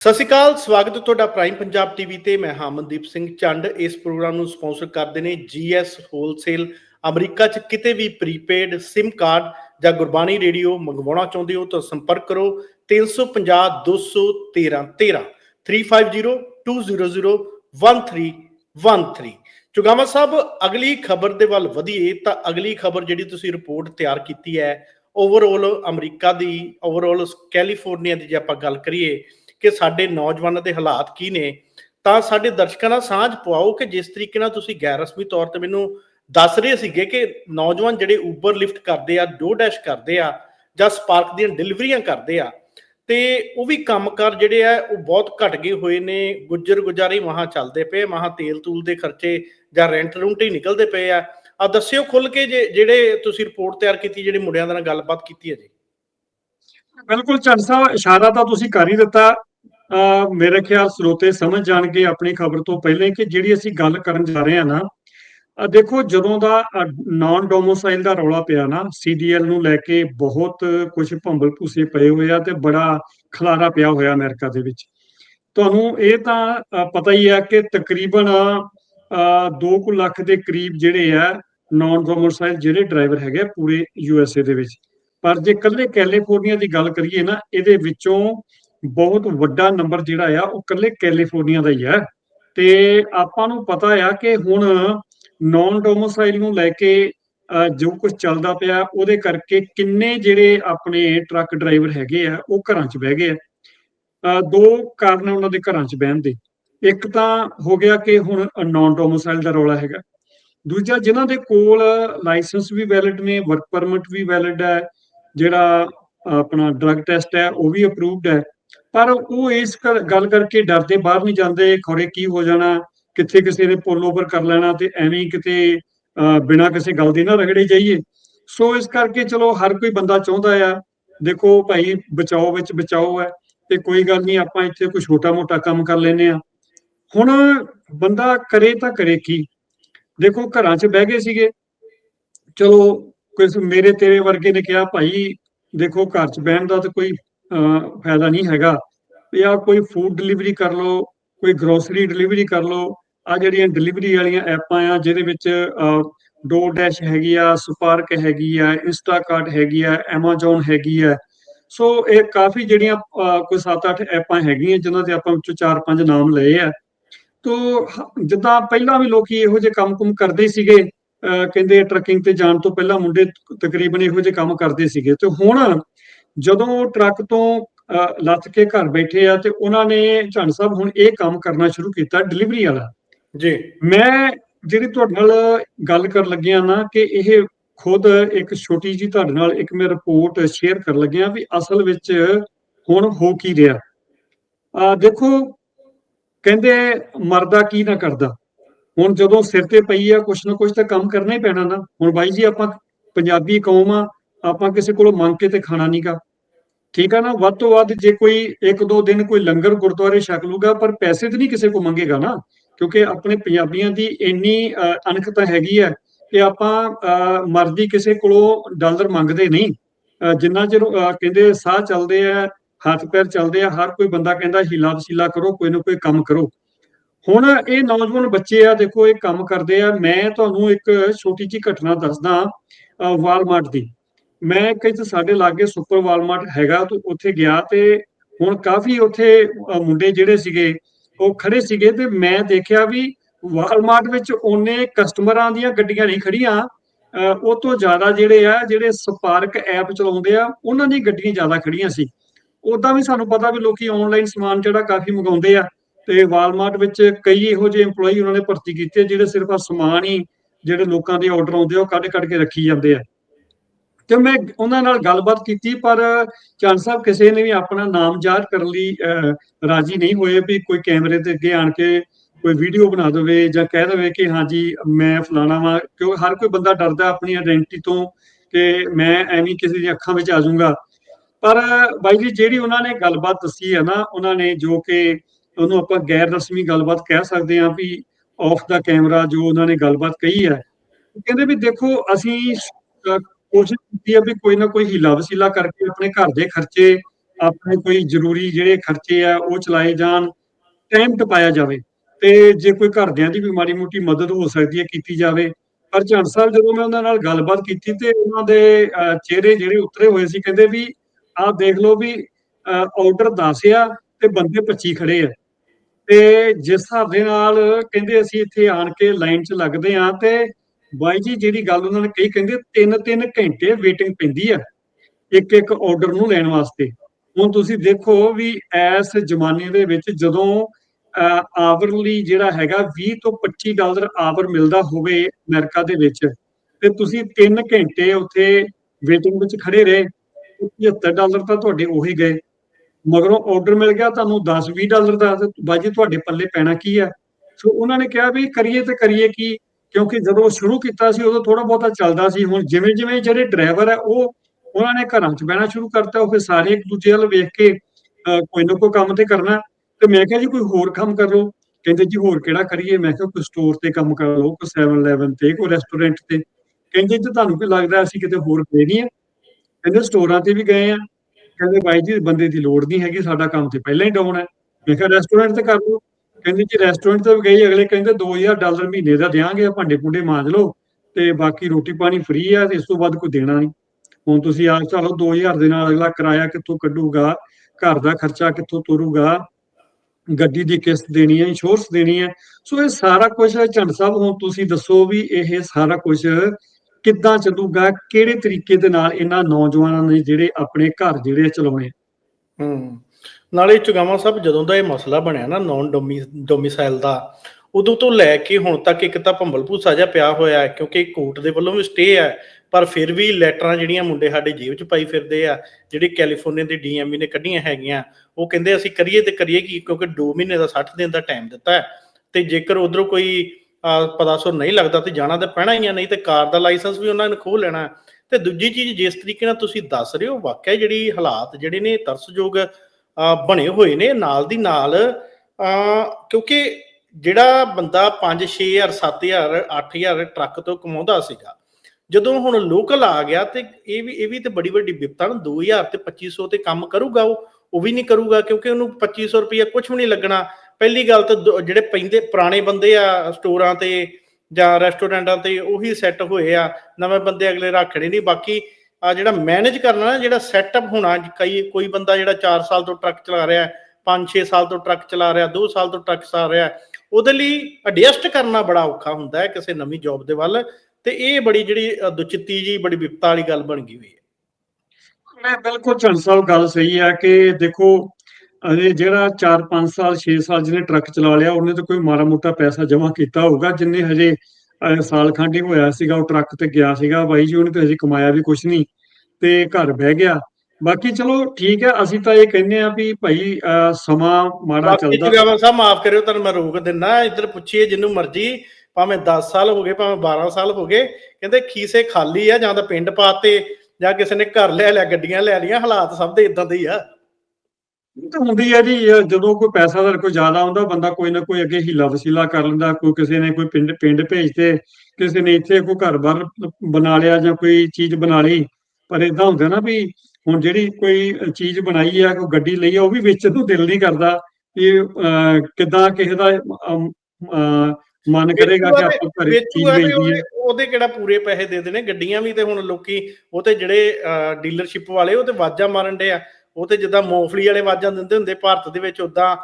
ਸਤਿ ਸ਼੍ਰੀ ਅਕਾਲ, ਸਵਾਗਤ ਹੈ ਤੁਹਾਡਾ ਪ੍ਰਾਈਮ ਪੰਜਾਬ ਟੀਵੀ ਤੇ। ਮੈਂ ਹਾਂ ਸਿੰਘ ਚੰਡ ਇਸ ਪ੍ਰੋਗਰਾਮ ਨੂੰ ਸਪਾਂਸਰ ਕਰਦੇ ਨੇ ਜੀਐਸ ਹੋਲਸੇਲ ਅਮਰੀਕਾ 'ਚ ਕਿਤੇ ਵੀ ਪ੍ਰੀਪੇਡ SIM ਕਾਰਡ ਜਾਂ ਗੁਰਬਾਣੀ ਰੇਡੀਓ ਮੰਗਵਾਉਣਾ ਚਾਹੁੰਦੇ ਹੋ ਤਾਂ ਸੰਪਰਕ ਕਰੋ 350 213 13 350 200 1313 ਚੁਗਾਮਾ ਸਾਹਿਬ, ਅਗਲੀ ਖਬਰ ਦੇ ਵੱਲ ਵਧੀਏ ਤਾਂ ਅਗਲੀ ਖਬਰ ਜਿਹੜੀ ਤੁਸੀਂ ਰਿਪੋਰਟ ਤਿਆਰ ਕੀਤੀ ਹੈ ਓਵਰਆਲ ਅਮਰੀਕਾ ਦੀ ਓਵਰਆਲ ਕੈਲੀਫੋਰਨੀਆ ਦੀ ਜੇ ਆਪਾਂ ਗੱਲ ਕਰੀਏ ਕਿ ਸਾਡੇ ਨੌਜਵਾਨਾਂ ਦੇ ਹਾਲਾਤ ਕੀ ਨੇ, ਤਾਂ ਸਾਡੇ ਦਰਸ਼ਕਾਂ ਨਾਲ ਸਾਂਝ ਪਵਾਓ ਕਿ ਜਿਸ ਤਰੀਕੇ ਨਾਲ ਤੁਸੀਂ ਗੈਰ ਰਸਮੀ ਤੌਰ ਤੇ ਮੈਨੂੰ ਦੱਸ ਰਹੇ ਸੀਗੇ ਕਿ ਨੌਜਵਾਨ ਜਿਹੜੇ ਉਬਰ ਲਿਫਟ ਕਰਦੇ ਆ ਡੋਡੈਸ਼ ਕਰਦੇ ਆ ਜਾਂ ਸਪਾਰਕ ਦੀਆਂ ਡਿਲੀਵਰੀਆਂ ਕਰਦੇ ਆ, ਤੇ ਉਹ ਵੀ ਕੰਮਕਾਰ ਜਿਹੜੇ ਆ, ਉਹ ਬਹੁਤ ਘਟ ਗਏ ਹੋਏ ਨੇ, ਗੁੱਜਰ ਗੁਜ਼ਾਰੀ ਮਹਾ ਚੱਲਦੇ ਪਏ ਮਹਾ ਤੇਲ ਤੂਲ ਦੇ ਖਰਚੇ ਜਾਂ ਰੈਂਟ ਰੂੰਟ ਹੀ ਨਿਕਲਦੇ ਪਏ ਆ। ਆ ਦੱਸਿਓ ਖੁੱਲ ਕੇ ਜੇ ਜਿਹੜੇ ਤੁਸੀਂ ਰਿਪੋਰਟ ਤਿਆਰ ਕੀਤੀ, ਜਿਹੜੇ ਮੁੰਡਿਆਂ ਦੇ ਨਾਲ ਗੱਲਬਾਤ ਕੀਤੀ ਹੈ ਜੀ। ਬਿਲਕੁਲ ਚੰਦ ਸਾਹਿਬ ਇਸ਼ਾਰਾ ਤਾਂ ਤੁਸੀਂ ਕਰ ਹੀ ਦਿੱਤਾ। ਮੇਰੇ ਖਿਆਲ ਸਰੋਤੇ ਸਮਝ ਜਾਣਗੇ ਆਪਣੀ ਖਬਰ ਤੋਂ ਪਹਿਲੇ ਕਿ ਜਿਹੜੀ ਅਸੀਂ ਗੱਲ ਕਰਨ ਜਾ ਰਹੇ ਹਾਂ ਨਾ ਦੇਖੋ ਜਦੋਂ ਦਾ ਨਾਨ ਡੋਮੋਸਾਈਲ ਦਾ ਰੌਲਾ ਪਿਆ ਨਾ ਸੀਡੀਐਲ ਨੂੰ ਲੈ ਕੇ ਬਹੁਤ ਕੁਝ ਭੰਬਲ ਭੂਸੇ ਪਏ ਹੋਏ ਆ ਤੇ ਬੜਾ ਖਲਾਰਾ ਪਿਆ ਹੋਇਆ ਅਮਰੀਕਾ ਦੇ ਵਿੱਚ। ਤੁਹਾਨੂੰ ਇਹ ਤਾਂ ਪਤਾ ਹੀ ਹੈ ਕਿ ਤਕਰੀਬਨ 2 ਲੱਖ ਦੇ ਕਰੀਬ ਜਿਹੜੇ ਆ ਨਾਨ ਡੋਮੋਸਾਈਲ ਜਿਹੜੇ ਡਰਾਈਵਰ ਹੈਗੇ ਆ ਪੂਰੇ ਯੂਐਸਏ ਦੇ ਵਿੱਚ। ਪਰ ਜੇ ਕੱਲੇ ਕੈਲੀਫੋਰਨੀਆ ਦੀ ਗੱਲ ਕਰੀਏ ਨਾ, ਇਹਦੇ ਵਿੱਚੋਂ ਬਹੁਤ ਵੱਡਾ ਨੰਬਰ ਜਿਹੜਾ ਆ ਉਹ ਇਕੱਲੇ ਕੈਲੀਫੋਰਨੀਆ ਦਾ ਹੀ ਹੈ ਤੇ ਆਪਾਂ ਨੂੰ ਪਤਾ ਆ ਕਿ ਹੁਣ ਨਾਨ ਡੋਮੋਸਾਈਲ ਨੂੰ ਲੈ ਕੇ ਅਹ, ਜੋ ਕੁਝ ਚੱਲਦਾ ਪਿਆ ਉਹਦੇ ਕਰਕੇ ਕਿੰਨੇ ਜਿਹੜੇ ਆਪਣੇ ਟਰੱਕ ਡਰਾਈਵਰ ਹੈਗੇ ਆ ਉਹ ਘਰਾਂ 'ਚ ਬਹਿ ਗਏ ਆ। ਦੋ ਕਾਰਨ ਉਹਨਾਂ ਦੇ ਘਰਾਂ 'ਚ ਬਹਿਣ ਦੇ। ਇੱਕ ਤਾਂ ਹੋ ਗਿਆ ਕਿ ਹੁਣ ਨਾਨ ਡੋਮੋਸਾਈਲ ਦਾ ਰੌਲਾ ਹੈਗਾ। ਦੂਜਾ ਜਿਨ੍ਹਾਂ ਦੇ ਕੋਲ ਲਾਇਸੈਂਸ ਵੀ ਵੈਲਿਡ ਨੇ ਵਰਕ ਪਰਮਿਟ ਵੀ ਵੈਲਿਡ ਹੈ ਜਿਹੜਾ ਆਪਣਾ ਡਰੱਗ ਟੈਸਟ ਹੈ ਉਹ ਵੀ ਅਪਰੂਵਡ ਹੈ। ਪਰ ਉਹ ਇਸ ਗੱਲ ਕਰਕੇ ਡਰਦੇ ਬਾਹਰ ਨਹੀਂ ਜਾਂਦੇ ਖੌਰੇ ਕੀ ਹੋ ਜਾਣਾ ਕਿੱਥੇ ਕਿਸੇ ਨੇ ਪੁੱਲ ਓਵਰ ਕਰ ਲੈਣਾ ਤੇ ਐਵੇਂ ਕਿਤੇ ਅਹ, ਬਿਨਾਂ ਕਿਸੇ ਗੱਲ ਦੇ ਨਾ ਰਗੜੇ ਜਾਈਏ। ਸੋ ਇਸ ਕਰਕੇ ਚਲੋ ਹਰ ਕੋਈ ਬੰਦਾ ਚਾਹੁੰਦਾ ਆ ਦੇਖੋ ਭਾਈ ਬਚਾਓ ਵਿੱਚ ਬਚਾਓ ਹੈ ਤੇ ਕੋਈ ਗੱਲ ਨਹੀਂ ਆਪਾਂ ਇੱਥੇ ਕੋਈ ਛੋਟਾ ਮੋਟਾ ਕੰਮ ਕਰ ਲੈਨੇ ਆ ਹੁਣ ਬੰਦਾ ਕਰੇ ਤਾਂ ਕਰੇ ਕੀ? ਦੇਖੋ ਘਰਾਂ 'ਚ ਬਹਿ ਗਏ ਸੀਗੇ। ਚਲੋ ਕੁਝ ਮੇਰੇ ਤੇਰੇ ਵਰਗੇ ਨੇ ਕਿਹਾ ਭਾਈ ਦੇਖੋ ਘਰ 'ਚ ਬਹਿਣ ਦਾ ਤਾਂ ਕੋਈ ਫਾਇਦਾ ਨਹੀਂ ਹੈਗਾ। ਜਾਂ ਕੋਈ ਫੂਡ ਡਿਲੀਵਰੀ ਕਰ ਲਓ, ਕੋਈ ਗਰੋਸਰੀ ਡਿਲੀਵਰੀ ਕਰ ਲਓ ਆ ਜਿਹੜੀਆਂ ਡਿਲੀਵਰੀ ਵਾਲੀਆਂ ਐਪਾਂ ਆ, ਜਿਹਦੇ ਵਿੱਚ ਡੋਰ ਡੈਸ਼ ਹੈਗੀ ਆ ਸਪਾਰਕ ਹੈਗੀ ਆ ਇੰਸਟਾਕਾਰਟ ਹੈਗੀ ਆ ਐਮਾਜ਼ਨ ਹੈਗੀ ਆ। ਸੋ ਇਹ ਕਾਫੀ ਜਿਹੜੀਆਂ ਕੋਈ 7-8 ਐਪਾਂ ਹੈਗੀਆਂ, ਜਿਨ੍ਹਾਂ ਦੇ ਆਪਾਂ ਵਿੱਚੋਂ 4-5 ਨਾਮ ਲਏ ਆ। ਤੋ ਜਿੱਦਾਂ ਪਹਿਲਾਂ ਵੀ ਲੋਕੀ ਇਹੋ ਜਿਹੇ ਕੰਮ-ਕੁਮ ਕਰਦੇ ਸੀਗੇ, ਅਹ ਕਹਿੰਦੇ ਟਰੱਕਿੰਗ ਤੇ ਜਾਣ ਤੋਂ ਪਹਿਲਾਂ ਮੁੰਡੇ ਤਕਰੀਬਨ ਇਹੋ ਜਿਹੇ ਕੰਮ ਕਰਦੇ ਸੀਗੇ। ਤੇ ਹੁਣ ਜਦੋਂ ਉਹ ਟਰੱਕ ਤੋਂ ਲੱਥ ਕੇ ਘਰ ਬੈਠੇ ਆ ਤੇ ਉਹਨਾਂ ਨੇ ਝੰਡ ਸਾਹਿਬ ਹੁਣ ਇਹ ਕੰਮ ਕਰਨਾ ਸ਼ੁਰੂ ਕੀਤਾ ਡਿਲੀਵਰੀ ਵਾਲਾ। ਜੀ। ਮੈਂ ਜਿਹੜੀ ਤੁਹਾਡੇ ਨਾਲ ਗੱਲ ਕਰਨ ਲੱਗਿਆ ਨਾ ਕਿ ਇਹ ਖੁਦ ਇੱਕ ਛੋਟੀ ਜੀ ਤੁਹਾਡੇ ਨਾਲ ਇੱਕ ਮੈਂ ਰਿਪੋਰਟ ਸ਼ੇਅਰ ਕਰਨ ਲੱਗਿਆ ਵੀ ਅਸਲ ਵਿੱਚ ਹੁਣ ਹੋ ਕੀ ਰਿਹਾ। ਆ ਦੇਖੋ ਕਹਿੰਦੇ ਮਰਦਾ ਕੀ ਨਾ ਕਰਦਾ। ਹੁਣ ਜਦੋਂ ਸਿਰ ਤੇ ਪਈ ਆ ਕੁਛ ਨਾ ਕੁਛ ਤਾਂ ਕੰਮ ਕਰਨਾ ਹੀ ਪੈਣਾ ਨਾ। ਹੁਣ ਬਾਈ ਜੀ ਆਪਾਂ ਪੰਜਾਬੀ ਕੌਮ ਆ ਆਪਾਂ ਕਿਸੇ ਕੋਲੋਂ ਮੰਗ ਕੇ ਤੇ ਖਾਣਾ ਨਹੀਂਗਾ ਠੀਕ ਆ ਨਾ? ਵੱਧ ਤੋਂ ਵੱਧ ਜੇ ਕੋਈ ਇੱਕ ਦੋ ਦਿਨ ਕੋਈ ਲੰਗਰ ਗੁਰਦੁਆਰੇ ਛਕ ਲੂਗਾ ਪਰ ਪੈਸੇ ਤਾਂ ਨਹੀਂ ਕਿਸੇ ਕੋ ਮੰਗੇਗਾ ਨਾ ਕਿਉਂਕਿ ਆਪਣੇ ਪੰਜਾਬੀਆਂ ਦੀ ਇੰਨੀ ਅਹ, ਅਣਖ ਤਾਂ ਹੈਗੀ ਹੈ ਕਿ ਆਪਾਂ ਅਹ, ਮਰਦੀ ਕਿਸੇ ਕੋਲੋਂ ਡਾਲਰ ਮੰਗਦੇ ਨਹੀਂ। ਜਿੰਨਾ ਚਿਰ ਕਹਿੰਦੇ ਸਾਹ ਚੱਲਦੇ ਆ ਹੱਥ ਪੈਰ ਚੱਲਦੇ ਆ ਹਰ ਕੋਈ ਬੰਦਾ ਕਹਿੰਦਾ ਹੀਲਾ ਵਸੀਲਾ ਕਰੋ ਕੋਈ ਨਾ ਕੋਈ ਕੰਮ ਕਰੋ। ਹੁਣ ਇਹ ਨੌਜਵਾਨ ਬੱਚੇ ਆ ਦੇਖੋ ਇਹ ਕੰਮ ਕਰਦੇ ਆ। ਮੈਂ ਤੁਹਾਨੂੰ ਇੱਕ ਛੋਟੀ ਜਿਹੀ ਘਟਨਾ ਦੱਸਦਾ ਅਹ, ਵਾਲਮਾਰਟ ਦੀ। ਮੈਂ ਕਿਤੇ ਸਾਡੇ ਲਾਗੇ ਸੁਪਰ ਵਾਲਮਾਰਟ ਹੈਗਾ ਤੇ ਉੱਥੇ ਗਿਆ ਤੇ ਹੁਣ ਕਾਫੀ ਉੱਥੇ ਮੁੰਡੇ ਜਿਹੜੇ ਸੀਗੇ, ਉਹ ਖੜੇ ਸੀਗੇ ਤੇ ਮੈਂ ਦੇਖਿਆ ਵੀ ਵਾਲਮਾਰਟ ਵਿੱਚ ਉਹਨੇ ਕਸਟਮਰਾਂ ਦੀਆਂ ਗੱਡੀਆਂ ਨਹੀਂ ਖੜੀਆਂ ਉਹ ਤੋਂ ਜ਼ਿਆਦਾ ਜਿਹੜੇ ਆ, ਜਿਹੜੇ ਸਪਾਰਕ ਐਪ ਚਲਾਉਂਦੇ ਆ, ਉਹਨਾਂ ਦੀ ਗੱਡੀਆਂ ਜ਼ਿਆਦਾ ਖੜੀਆਂ ਸੀ। ਉਦਾਂ ਵੀ ਸਾਨੂੰ ਪਤਾ ਵੀ ਲੋਕੀ ਆਨਲਾਈਨ ਸਮਾਨ ਜਿਹੜਾ ਕਾਫੀ ਮੰਗਾਉਂਦੇ ਆ ਤੇ ਵਾਲਮਾਰਟ ਵਿੱਚ ਕਈ ਇਹੋ ਜਿਹੇ EMPLOYEE ਉਹਨਾਂ ਨੇ ਭਰਤੀ ਕੀਤੇ ਜਿਹੜੇ ਸਿਰਫ ਆ ਸਮਾਨ ਹੀ ਜਿਹੜੇ ਲੋਕਾਂ ਦੇ ਆਰਡਰ ਆਉਂਦੇ ਆ, ਉਹ ਕੱਢ ਕੱਢ ਕੇ ਰੱਖੀ ਜਾਂਦੇ ਆ। ਤੇ ਮੈਂ ਉਹਨਾਂ ਨਾਲ ਗੱਲਬਾਤ ਕੀਤੀ, ਪਰ ਚੰਦ ਸਾਹਿਬ ਕਿਸੇ ਨੇ ਵੀ ਆਪਣਾ ਨਾਮ ਜ਼ਾਹਰ ਕਰਨ ਲਈ ਰਾਜੀ ਨਹੀਂ ਹੋਏ ਵੀ ਕੋਈ ਕੈਮਰੇ ਦੇ ਅੱਗੇ ਆਣ ਕੇ ਕੋਈ ਵੀਡੀਓ ਬਣਾ ਦੇਵੇ ਜਾਂ ਕਹਿ ਦੇਵੇ ਕਿ ਹਾਂਜੀ ਮੈਂ ਫਲਾਣਾ ਵਾਂ ਕਿਉਂਕਿ ਹਰ ਕੋਈ ਬੰਦਾ ਡਰਦਾ ਆਪਣੀ ਆਇਡੈਂਟੀ ਤੋਂ ਕਿ ਮੈਂ ਐਵੇਂ ਕਿਸੇ ਦੀਆਂ ਅੱਖਾਂ ਵਿੱਚ ਆ ਜਾਊਂਗਾ। ਪਰ ਬਾਈ ਜੀ, ਜਿਹੜੀ ਉਹਨਾਂ ਨੇ ਗੱਲਬਾਤ ਦੱਸੀ ਹੈ ਨਾ, ਉਹਨਾਂ ਨੇ ਜੋ ਕਿ ਉਹਨੂੰ ਆਪਾਂ ਗੈਰ ਰਸਮੀ ਗੱਲਬਾਤ ਕਹਿ ਸਕਦੇ ਹਾਂ ਵੀ ਆਫ ਦਾ ਕੈਮਰਾ ਜੋ ਉਹਨਾਂ ਨੇ ਗੱਲਬਾਤ ਕਹੀ ਹੈ ਕਹਿੰਦੇ ਵੀ ਦੇਖੋ, ਅਸੀਂ ਕੋਸ਼ਿਸ਼ ਕੀਤੀ ਹੈ ਵੀ ਕੋਈ ਨਾ ਕੋਈ ਹੀਲਾ ਵਸੀਲਾ ਕਰਕੇ ਆਪਣੇ ਘਰ ਦੇ ਖਰਚੇ, ਆਪਣੇ ਕੋਈ ਜ਼ਰੂਰੀ ਜਿਹੜੇ ਖਰਚੇ ਆ ਉਹ ਚਲਾਏ ਜਾਣ ਟਾਈਮ ਟਪਾਇਆ ਜਾਵੇ ਤੇ ਜੇ ਕੋਈ ਘਰਦਿਆਂ ਦੀ ਵੀ ਮਾੜੀ ਮੋਟੀ ਮਦਦ ਹੋ ਸਕਦੀ ਹੈ ਕੀਤੀ ਜਾਵੇ, ਪਰ ਝੰਡ ਸਾਹਿਬ ਜਦੋਂ ਮੈਂ ਉਹਨਾਂ ਨਾਲ ਗੱਲਬਾਤ ਕੀਤੀ ਤੇ ਉਹਨਾਂ ਦੇ ਚਿਹਰੇ ਜਿਹੜੇ ਉਤਰੇ ਹੋਏ ਸੀ ਕਹਿੰਦੇ ਵੀ ਆਹ ਦੇਖ ਲਓ ਵੀ ਆਰਡਰ 10 ਆ ਤੇ ਬੰਦੇ 25 ਖੜੇ ਆ। ਤੇ ਜਿਸ ਹਿਸਾਬ ਦੇ ਨਾਲ ਕਹਿੰਦੇ ਅਸੀਂ ਇੱਥੇ ਆਣ ਕੇ ਲਾਈਨ 'ਚ ਲੱਗਦੇ ਆ ਤੇ ਬਾਈ ਜੀ, ਜਿਹੜੀ ਗੱਲ ਉਹਨਾਂ ਨੇ ਕਹੀ, ਕਹਿੰਦੇ ਤਿੰਨ ਤਿੰਨ ਘੰਟੇ ਵੇਟਿੰਗ ਪੈਂਦੀ ਆ ਇੱਕ ਇੱਕ ਆਰਡਰ ਨੂੰ ਲੈਣ ਵਾਸਤੇ। ਹੁਣ ਤੁਸੀਂ ਦੇਖੋ ਵੀ ਇਸ ਜ਼ਮਾਨੇ ਦੇ ਵਿੱਚ ਜਦੋਂ ਆਵਰਲੀ ਜਿਹੜਾ ਹੈਗਾ 20 ਤੋਂ 25 ਡਾਲਰ ਆਵਰ ਮਿਲਦਾ ਹੋਵੇ ਅਮਰੀਕਾ ਦੇ ਵਿੱਚ, ਤੇ ਤੁਸੀਂ 3 ਘੰਟੇ ਉੱਥੇ ਵੇਟਿੰਗ ਵਿੱਚ ਖੜੇ ਰਹੇ 75 ਡਾਲਰ ਤਾਂ ਤੁਹਾਡੇ ਉਹੀ ਗਏ। ਮਗਰੋਂ ਆਰਡਰ ਮਿਲ ਗਿਆ, ਤੁਹਾਨੂੰ 10 20 ਡਾਲਰ ਦਾ, ਤੇ ਬਾਜੀ ਤੁਹਾਡੇ ਪੱਲੇ ਪੈਣਾ ਕੀ ਆ? ਸੋ ਉਹਨਾਂ ਨੇ ਕਿਹਾ ਵੀ ਕਰੀਏ ਤੇ ਕਰੀਏ ਕੀ? ਕਿਉਂਕਿ ਜਦੋਂ ਸ਼ੁਰੂ ਕੀਤਾ ਸੀ, ਉਦੋਂ ਥੋੜਾ ਬਹੁਤਾ ਚੱਲਦਾ ਸੀ। ਹੁਣ ਜਿਵੇਂ ਜਿਵੇਂ ਜਿਹੜੇ ਡਰਾਈਵਰ ਹੈ, ਉਹ ਉਹਨਾਂ ਨੇ ਘਰਾਂ 'ਚ ਬਹਿਣਾ ਸ਼ੁਰੂ ਕਰਤਾ। ਉਹ ਫਿਰ ਸਾਰੇ ਇੱਕ ਦੂਜੇ ਵੱਲ ਵੇਖ ਕੇ ਕੋਈ ਨਾ ਕੋਈ ਕੰਮ ਤੇ ਕਰਨਾ। ਤੇ ਮੈਂ ਕਿਹਾ ਜੀ, ਕੋਈ ਹੋਰ ਕੰਮ ਕਰ ਲਓ। ਕਹਿੰਦੇ ਜੀ, ਹੋਰ ਕਿਹੜਾ ਕਰੀਏ? ਮੈਂ ਕਿਹਾ, ਕੋਈ ਸਟੋਰ ਤੇ ਕੰਮ ਕਰ ਲਓ, ਕੋਈ 7-Eleven ਤੇ, ਕੋਈ ਰੈਸਟੋਰੈਂਟ ਤੇ। ਕਹਿੰਦੇ ਜੀ, ਤੁਹਾਨੂੰ ਕੀ ਲੱਗਦਾ ਅਸੀਂ ਕਿਤੇ ਹੋਰ ਗਏ ਨਹੀਂ ਆ? ਕਹਿੰਦੇ ਸਟੋਰਾਂ ਤੇ ਵੀ ਗਏ ਆ। ਕਹਿੰਦੇ ਬਾਈ ਜੀ, ਬੰਦੇ ਦੀ ਲੋੜ ਨਹੀਂ ਹੈਗੀ, ਸਾਡਾ ਕੰਮ ਤੇ ਪਹਿਲਾਂ ਹੀ ਡਾਊਨ ਹੈ ਮੈਂ ਕਿਹਾ ਰੈਸਟੋਰੈਂਟ ਤੇ ਕਰ ਲਓ। ਕਹਿੰਦੇ ਜੀ ਰੈਸਟੋਰੈਂਟ ਤੇ ਵੀ ਗਏ, ਅਗਲੇ ਕਹਿੰਦੇ 2000 ਡਾਲਰ ਮਹੀਨੇ ਦਾ ਦਿਆਂਗੇ ਭਾਂਡੇ ਭੁੰਡੇ ਮਾਂਜ ਲਓ ਤੇ ਬਾਕੀ ਰੋਟੀ ਪਾਣੀ ਫ੍ਰੀ ਆ ਇਸ ਤੋਂ ਵੱਧ ਕੋਈ ਦੇਣਾ ਨਹੀਂ। ਹੁਣ ਤੁਸੀਂ ਆ ਚਲੋ 2000 ਦੇ ਨਾਲ ਅਗਲਾ ਕਿਰਾਇਆ ਕਿੱਥੋਂ ਕੱਢੂਗਾ, ਘਰ ਦਾ ਖਰਚਾ ਕਿੱਥੋਂ ਤੁਰੂਗਾ, ਗੱਡੀ ਦੀ ਕਿਸ਼ਤ ਦੇਣੀ ਹੈ ਇੰਸ਼ੋਰੈਂਸ ਦੇਣੀ ਹੈ। ਸੋ ਇਹ ਸਾਰਾ ਕੁਝ ਝੰਡ ਸਾਹਿਬ, ਹੁਣ ਤੁਸੀਂ ਦੱਸੋ ਵੀ ਇਹ ਸਾਰਾ ਕੁਝ ਕਿੱਦਾਂ ਚੱਲੂਗਾ, ਕਿਹੜੇ ਤਰੀਕੇ ਦੇ ਨਾਲ ਇਹਨਾਂ ਨੌਜਵਾਨਾਂ ਨੇ ਜਿਹੜੇ ਆਪਣੇ ਘਰ ਜਿਹੜੇ ਚਲਾਉਣੇ ਹੂੰ। ਨਾਲੇ ਚੁਗਾਵਾਂ ਸਾਹਿਬ ਜਦੋਂ ਦਾ ਇਹ ਮਸਲਾ ਬਣਿਆ ਨਾ ਨੌਨ ਡੋਮਿਸਾਈਲ ਦਾ ਉਦੋਂ ਤੋਂ ਲੈ ਕੇ ਹੁਣ ਤੱਕ ਇੱਕ ਤਾਂ ਭੰਬਲ ਭੂਸਾ ਜਿਹਾ ਪਿਆ ਹੋਇਆ ਕਿਉਂਕਿ ਕੋਰਟ ਦੇ ਵੱਲੋਂ ਵੀ ਸਟੇ ਹੈ ਪਰ ਫਿਰ ਵੀ ਲੈਟਰਾਂ ਜਿਹੜੀਆਂ ਮੁੰਡੇ ਸਾਡੇ ਜੇਬ 'ਚ ਪਾਈ ਫਿਰਦੇ ਆ ਜਿਹੜੇ ਕੈਲੀਫੋਰਨੀਆ ਦੇ ਡੀਐਮਵੀ ਨੇ ਕੱਢੀਆਂ ਹੈਗੀਆਂ ਉਹ ਕਹਿੰਦੇ ਅਸੀਂ ਕਰੀਏ ਤੇ ਕਰੀਏ ਕੀ ਕਿਉਂਕਿ 2 ਮਹੀਨੇ ਦਾ 60 ਦਿਨ ਦਾ ਟਾਈਮ ਦਿੱਤਾ ਹੈ ਤੇ ਜੇਕਰ ਉਧਰੋਂ ਕੋਈ ਅਹ, ਪਤਾ ਸੋ ਨਹੀਂ ਲੱਗਦਾ ਤੇ ਜਾਣਾ ਤਾਂ ਪੈਣਾ ਹੀ ਆ ਨਹੀਂ ਤੇ ਕਾਰ ਦਾ ਲਾਇਸੈਂਸ ਵੀ ਉਹਨਾਂ ਨੇ ਖੋਹ ਲੈਣਾ ਤੇ ਦੂਜੀ ਚੀਜ਼ ਜਿਸ ਤਰੀਕੇ ਨਾਲ ਤੁਸੀਂ ਦੱਸ ਰਹੇ ਹੋ ਵਾਕਿਆ ਜਿਹੜੀ ਹਾਲਾਤ ਜਿਹੜੇ ਨੇ ਤਰਸਯੋਗ ਬਣੇ ਹੋਏ ਨੇ ਨਾਲ ਦੀ ਨਾਲ ਕਿਉਂਕਿ ਜਿਹੜਾ ਬੰਦਾ 5 6000 7000 8000 ਟਰੱਕ ਤੋਂ ਕਮਾਉਂਦਾ ਸੀਗਾ, ਜਦੋਂ ਹੁਣ ਲੋਕਲ ਆ ਗਿਆ ਤੇ ਇਹ ਵੀ ਇਹ ਵੀ ਤੇ ਬੜੀ ਵੱਡੀ ਵਿਪਤਾ ਨਾ 2000 ਤੇ 2500 ਤੇ ਕੰਮ ਕਰੂਗਾ ਉਹ ਉਹ ਵੀ ਨਹੀਂ ਕਰੂਗਾ ਕਿਉਂਕਿ ਉਹਨੂੰ 2500 ਰੁਪਏ ਕੁਝ ਵੀ ਨਹੀਂ ਲੱਗਣਾ। ਪਹਿਲੀ ਗੱਲ ਤਾਂ ਦੋ- ਜਿਹੜੇ ਪੈਂਦੇ, ਪੁਰਾਣੇ ਬੰਦੇ ਆ ਸਟੋਰਾਂ ਤੇ ਜਾਂ ਰੈਸਟੋਰੈਂਟਾਂ ਤੇ ਉਹੀ ਸੈੱਟ ਹੋਏ ਆ, ਨਵੇਂ ਬੰਦੇ ਅਗਲੇ ਰੱਖਣੇ ਨਹੀਂ, ਬਾਕੀ ਆ ਜਿਹੜਾ ਮੈਨੇਜ ਕਰਨਾ ਨਾ, ਜਿਹੜਾ ਸੈਟਅਪ ਹੋਣਾ ਕਈ, ਕੋਈ ਬੰਦਾ ਜਿਹੜਾ 4 ਸਾਲ ਤੋਂ ਟਰੱਕ ਚਲਾ ਰਿਹਾ 5-6 ਸਾਲ ਤੋਂ ਟਰੱਕ ਚਲਾ ਰਿਹਾ 2 ਸਾਲ ਤੋਂ ਟਰੱਕ ਚਲਾ ਰਿਹਾ ਉਹਦੇ ਲਈ ਐਡਜਸਟ ਕਰਨਾ ਬੜਾ ਔਖਾ ਹੁੰਦਾ ਹੈ ਕਿਸੇ ਨਵੀਂ ਜੌਬ ਦੇ ਵੱਲ ਤੇ ਇਹ ਬੜੀ ਜਿਹੜੀ ਦੁਚਿੱਤੀ ਜੀ, ਬੜੀ ਵਿਪਤਾ ਵਾਲੀ ਗੱਲ ਬਣ ਗਈ ਹੋਈ ਹੈ। ਮੈਂ ਬਿਲਕੁਲ ਚੰਦ ਸਾਹਿਬ ਗੱਲ ਸਹੀ ਹੈ ਕਿ ਦੇਖੋ, ਅਜੇ ਜਿਹੜਾ 4-5 ਸਾਲ 6 ਸਾਲ ਜਿਹਨੇ ਟਰੱਕ ਚਲਾ ਲਿਆ, ਉਹਨੇ ਤਾਂ ਕੋਈ ਮਾੜਾ ਮੋਟਾ ਪੈਸਾ ਜਮ੍ਹਾਂ ਕੀਤਾ ਹੋਊਗਾ, ਜਿੰਨੇ ਹਜੇ ਸਾਲ ਖੰਡ ਹੀ ਹੋਇਆ ਸੀਗਾ ਉਹ ਟਰੱਕ ਤੇ ਗਿਆ ਸੀਗਾ ਬਾਈ ਜੀ ਉਹਨੇ ਤਾਂ ਹਜੇ ਕਮਾਇਆ ਵੀ ਕੁਝ ਨਹੀਂ ਤੇ ਘਰ ਬਹਿ ਗਿਆ। ਬਾਕੀ ਚਲੋ ਠੀਕ ਹੈ ਅਸੀਂ ਤਾਂ ਇਹ ਕਹਿੰਦੇ ਆ ਵੀ ਭਾਈ ਸਮਾਂ ਮਾੜਾ ਬਾਕੀ ਚੱਲਦਾ। ਜਗਾਵਾ ਸਾਹਿਬ ਮਾਫ ਕਰਿਓ ਤੁਹਾਨੂੰ ਮੈਂ ਰੋਕ ਦਿੰਦਾ ਇੱਧਰ ਪੁੱਛੀਏ ਜਿੰਨੂੰ ਮਰਜ਼ੀ ਭਾਵੇਂ 10 ਸਾਲ ਹੋ ਗਏ ਭਾਵੇਂ 12 ਸਾਲ ਹੋ ਗਏ ਕਹਿੰਦੇ ਖੀਸੇ ਖਾਲੀ ਆ ਜਾਂ ਤਾਂ ਪਿੰਡ ਪਾਤੇ ਜਾਂ ਕਿਸੇ ਨੇ ਘਰ ਲੈ ਲਿਆ ਗੱਡੀਆਂ ਲੈ ਲਈਆਂ ਹਾਲਾਤ ਸਭ ਦੇ ਇਦਾਂ ਦੇ ਹੀ ਆ। ਤਾਂ ਹੁੰਦੀ ਹੈ ਜੀ ਜਦੋਂ ਕੋਈ ਪੈਸਾ ਦਾ ਕੋਈ ਜ਼ਿਆਦਾ ਆਉਂਦਾ ਬੰਦਾ ਕੋਈ ਨਾ ਕੋਈ ਅੱਗੇ ਹੀਲਾ ਵਸੀਲਾ ਕਰ ਲੈਂਦਾ ਕੋਈ ਕਿਸੇ ਨੇ ਕੋਈ ਪਿੰਡ ਪਿੰਡ ਭੇਜ ਤੇ ਕਿਸੇ ਨੇ ਇੱਥੇ ਕੋਈ ਘਰ-ਬਾਰ ਬਣਾ ਲਿਆ ਜਾਂ ਕੋਈ ਚੀਜ਼ ਬਣਾ ਲਈ ਪਰ ਇਦਾਂ ਹੁੰਦਾ ਨਾ ਵੀ ਹੁਣ ਜਿਹੜੀ ਕੋਈ ਚੀਜ਼ ਬਣਾਈ ਆ ਕੋਈ ਗੱਡੀ ਲਈ ਆ ਉਹ ਵੀ ਵੇਚਣ ਨੂੰ ਦਿਲ ਨਹੀਂ ਕਰਦਾ ਕਿ ਕਿੱਦਾਂ ਕਿਸੇ ਦਾ ਮਨ ਕਰੇਗਾ ਕਿ ਆਪਾਂ ਘਰੇ ਚੀਜ਼ ਵੇਚੀਏ। ਉਹਦੇ- ਉਹਦੇ ਕਿਹੜਾ ਪੂਰੇ ਪੈਸੇ ਦੇ ਦੇਣੇ? ਗੱਡੀਆਂ ਵੀ ਤੇ ਹੁਣ ਲੋਕੀ ਉਹ ਤੇ ਜਿਹੜੇ ਡੀਲਰਸ਼ਿਪ ਵਾਲੇ ਉਹ ਤੇ ਵਾਜਾਂ ਮਾਰਨ ਡੇ ਆ। ਉਹ ਤੇ ਜਿੱਦਾਂ ਮੂੰਗਫਲੀ ਵਾਲੇ ਆਵਾਜ਼ਾਂ ਦਿੰਦੇ ਹੁੰਦੇ ਭਾਰਤ ਦੇ ਵਿੱਚ ਉਦਾਂ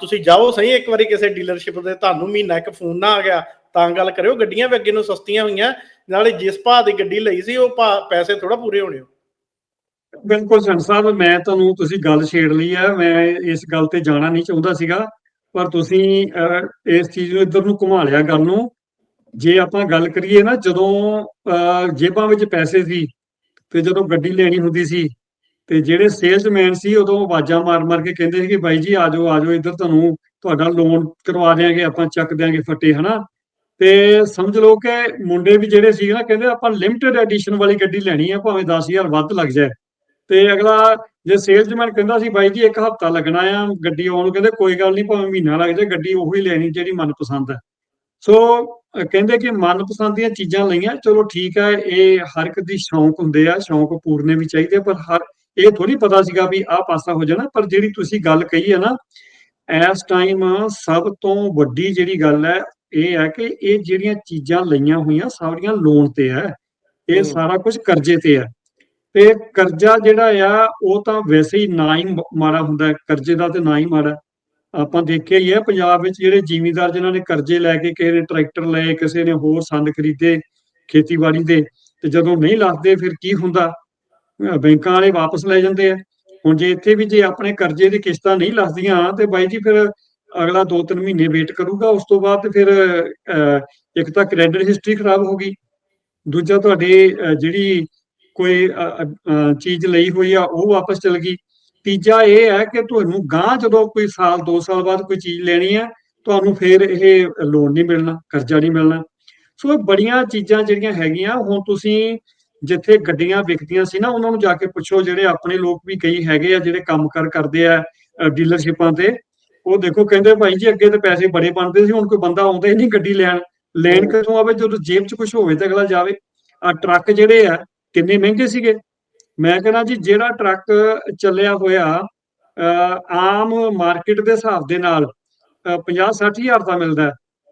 ਤੁਸੀਂ ਜਾਓ ਸਹੀ ਇੱਕ ਵਾਰੀ ਕਿਸੇ ਡੀਲਰਸ਼ਿਪ ਦੇ ਤੁਹਾਨੂੰ ਮਹੀਨਾ ਇੱਕ ਫੋਨ ਨਾ ਆ ਗਿਆ ਤਾਂ ਗੱਲ ਕਰਿਓ ਗੱਡੀਆਂ ਵੀ ਅੱਗੇ ਨੂੰ ਸਸਤੀਆਂ ਹੋਈਆਂ ਨਾਲੇ ਜਿਸ ਭਾਅ ਦੀ ਗੱਡੀ ਲਈ ਸੀ ਉਹ ਪੈਸੇ ਥੋੜਾ ਪੂਰੇ ਹੋਣੇ ਬਿਲਕੁਲ ਸੰਤ ਸਾਹਿਬ ਮੈਂ ਤੁਹਾਨੂੰ ਤੁਸੀਂ ਗੱਲ ਛੇੜ ਲਈ ਹੈ ਮੈਂ ਇਸ ਗੱਲ ਤੇ ਜਾਣਾ ਨਹੀਂ ਚਾਹੁੰਦਾ ਸੀਗਾ ਪਰ ਤੁਸੀਂ ਇਸ ਚੀਜ਼ ਨੂੰ ਇੱਧਰ ਨੂੰ ਘੁਮਾ ਲਿਆ ਗੱਲ ਨੂੰ। ਜੇ ਆਪਾਂ ਗੱਲ ਕਰੀਏ ਨਾ ਜਦੋਂ ਅਹ, ਜੇਬਾਂ ਵਿੱਚ ਪੈਸੇ ਸੀ ਤੇ ਜਦੋਂ ਗੱਡੀ ਲੈਣੀ ਹੁੰਦੀ ਸੀ ਤੇ ਜਿਹੜੇ ਸੇਲਸਮੈਨ ਸੀ, ਉਦੋਂ ਆਵਾਜ਼ਾਂ ਮਾਰ-ਮਾਰ ਕੇ ਕਹਿੰਦੇ ਸੀ ਕਿ ਬਾਈ ਜੀ, ਆ ਜਾਓ ਆ ਜਾਓ, ਇੱਧਰ ਤੁਹਾਨੂੰ ਤੁਹਾਡਾ ਲੋਨ ਕਰਵਾ ਦਿਆਂਗੇ, ਆਪਾਂ ਚੱਕ ਦਿਆਂਗੇ ਫੱਟੇ, ਹਨਾ? ਤੇ ਸਮਝ ਲਓ ਕਿ ਮੁੰਡੇ ਵੀ ਜਿਹੜੇ ਸੀ ਨਾ, ਕਹਿੰਦੇ ਆਪਾਂ ਲਿਮਟਿਡ ਐਡੀਸ਼ਨ ਵਾਲੀ ਗੱਡੀ ਲੈਣੀ ਆ, ਭਾਵੇਂ 10000 ਵੱਧ ਲੱਗ ਜਾਏ। ਤੇ ਅਗਲਾ ਜੇ ਸੇਲਸਮੈਨ ਕਹਿੰਦਾ ਸੀ, ਬਾਈ ਜੀ, ਇੱਕ ਹਫਤਾ ਲੱਗਣਾ ਆ, ਗੱਡੀ ਆਉਣ ਨੂੰ, ਕਹਿੰਦੇ ਕੋਈ ਗੱਲ ਨਹੀਂ, ਭਾਵੇਂ ਮਹੀਨਾ ਲੱਗ ਜਾਏ, ਗੱਡੀ ਉਹੀ ਲੈਣੀ ਜਿਹੜੀ ਮਨਪਸੰਦ ਹੈ ਸੋ ਕਹਿੰਦੇ ਕਿ ਮਨਪਸੰਦ ਦੀਆਂ ਚੀਜ਼ਾਂ ਲਈਆਂ, ਚਲੋ ਠੀਕ ਹੈ ਇਹ ਹਰ ਇੱਕ ਦੀ ਸ਼ੌਂਕ ਹੁੰਦੇ ਆ, ਸ਼ੌਂਕ ਪੂਰਨੇ ਵੀ ਚਾਹੀਦੇ ਪਰ ਹਰ ਇਹ ਥੋੜੀ ਪਤਾ ਸੀਗਾ ਵੀ ਆਹ ਪਾਸਾ ਹੋ ਜਾਣਾ ਪਰ ਜਿਹੜੀ ਤੁਸੀਂ ਗੱਲ ਕਹੀ ਹੈ ਨਾ ਇਸ ਟਾਈਮ ਸਭ ਤੋਂ ਵੱਡੀ ਜਿਹੜੀ ਗੱਲ ਹੈ ਇਹ ਹੈ ਕਿ ਇਹ ਜਿਹੜੀਆਂ ਚੀਜ਼ਾਂ ਲਈਆਂ ਹੋਈਆਂ ਸਾਰੀਆਂ ਲੋਨ ਤੇ ਹੈ ਇਹ। ਸਾਰਾ ਕੁਝ ਕਰਜ਼ੇ ਤੇ ਹੈ ਤੇ ਕਰਜ਼ਾ ਜਿਹੜਾ ਆ ਉਹ ਤਾਂ ਵੈਸੇ ਹੀ ਨਾ ਹੀ ਮ- ਮਾੜਾ ਹੁੰਦਾ ਕਰਜ਼ੇ ਦਾ ਤੇ ਨਾ ਹੀ ਹੈ। ਆਪਾਂ ਦੇਖਿਆ ਹੀ ਹੈ ਪੰਜਾਬ ਵਿੱਚ ਜਿਹੜੇ ਜ਼ਿਮੀਂਦਾਰ ਜਿਨ੍ਹਾਂ ਨੇ ਕਰਜ਼ੇ ਲੈ ਕੇ ਕਿਸੇ ਨੇ ਟਰੈਕਟਰ ਲਏ ਕਿਸੇ ਨੇ ਹੋਰ ਸੰਦ ਖਰੀਦੇ ਖੇਤੀਬਾੜੀ ਦੇ ਤੇ ਜਦੋਂ ਨਹੀਂ ਲੱਥਦੇ ਫਿਰ ਕੀ ਹੁੰਦਾ ਬੈਂਕਾਂ ਵਾਲੇ ਵਾਪਸ ਲੈ ਜਾਂਦੇ ਆ। ਹੁਣ ਜੇ ਇੱਥੇ ਵੀ ਜੇ ਆਪਣੇ ਕਰਜ਼ੇ ਦੀ ਕਿਸ਼ਤਾਂ ਨਹੀਂ ਲੱਥਦੀਆਂ ਤੇ ਬਾਈ ਜੀ ਫਿਰ ਅਗਲਾ 2-3 ਮਹੀਨੇ ਵੇਟ ਕਰੂਗਾ, ਉਸ ਤੋਂ ਬਾਅਦ ਫਿਰ ਇੱਕ ਤਾਂ ਕ੍ਰੈਡਿਟ ਹਿਸਟਰੀ ਖਰਾਬ ਹੋ ਗਈ। ਦੂਜਾ ਤੁਹਾਡੀ ਜਿਹੜੀ ਕੋਈ ਚੀਜ਼ ਲਈ ਹੋਈ ਆ, ਉਹ ਵਾਪਸ ਚਲ ਗਈ। ਤੀਜਾ ਇਹ ਹੈ ਕਿ ਤੁਹਾਨੂੰ ਗਾਂ ਜਦੋਂ ਕੋਈ ਸਾਲ 2 ਸਾਲ ਬਾਅਦ ਕੋਈ ਚੀਜ਼ ਲੈਣੀ ਹੈ ਤੁਹਾਨੂੰ ਫਿਰ ਇਹ ਲੋਨ ਨਹੀਂ ਮਿਲਣਾ, ਕਰਜ਼ਾ ਨਹੀਂ ਮਿਲਣਾ। ਸੋ ਇਹ ਬੜੀਆਂ ਚੀਜ਼ਾਂ ਜਿਹੜੀਆਂ ਹੈਗੀਆਂ, ਹੁਣ ਤੁਸੀਂ ਜਿੱਥੇ ਗੱਡੀਆਂ ਵਿਕਦੀਆਂ ਸੀ ਨਾ ਉਹਨਾਂ ਨੂੰ ਜਾ ਕੇ ਪੁੱਛੋ ਜਿਹੜੇ ਆਪਣੇ ਲੋਕ ਵੀ ਕਈ ਹੈਗੇ ਆ ਜਿਹੜੇ ਕੰਮ ਕਰ ਕਰਦੇ ਆ ਡੀਲਰਸ਼ਿਪਾਂ ਤੇ। ਉਹ ਦੇਖੋ ਕਹਿੰਦੇ ਭਾਈ ਜੀ ਅੱਗੇ ਤੇ ਪੈਸੇ ਬੜੇ ਬਣਦੇ ਸੀ ਹੁਣ ਕੋਈ ਬੰਦਾ ਆਉਂਦਾ ਹੀ ਨਹੀਂ ਗੱਡੀ ਲੈਣ। ਲੈਣ ਕਿਥੋਂ ਆਵੇ? ਜਦੋਂ ਜੇਬ 'ਚ ਕੁਝ ਹੋਵੇ ਤਾਂ ਅਗਲਾ ਜਾਵੇ। ਆ ਟਰੱਕ ਜਿਹੜੇ ਆ ਕਿੰਨੇ ਮਹਿੰਗੇ ਸੀਗੇ? ਮੈਂ ਕਹਿੰਦਾ ਜੀ ਜਿਹੜਾ ਟਰੱਕ ਚੱਲਿਆ ਹੋਇਆ ਅਹ, ਆਮ ਮਾਰਕੀਟ ਦੇ ਹਿਸਾਬ ਦੇ ਨਾਲ 50 60 ਹਜ਼ਾਰ ਦਾ ਮਿਲਦਾ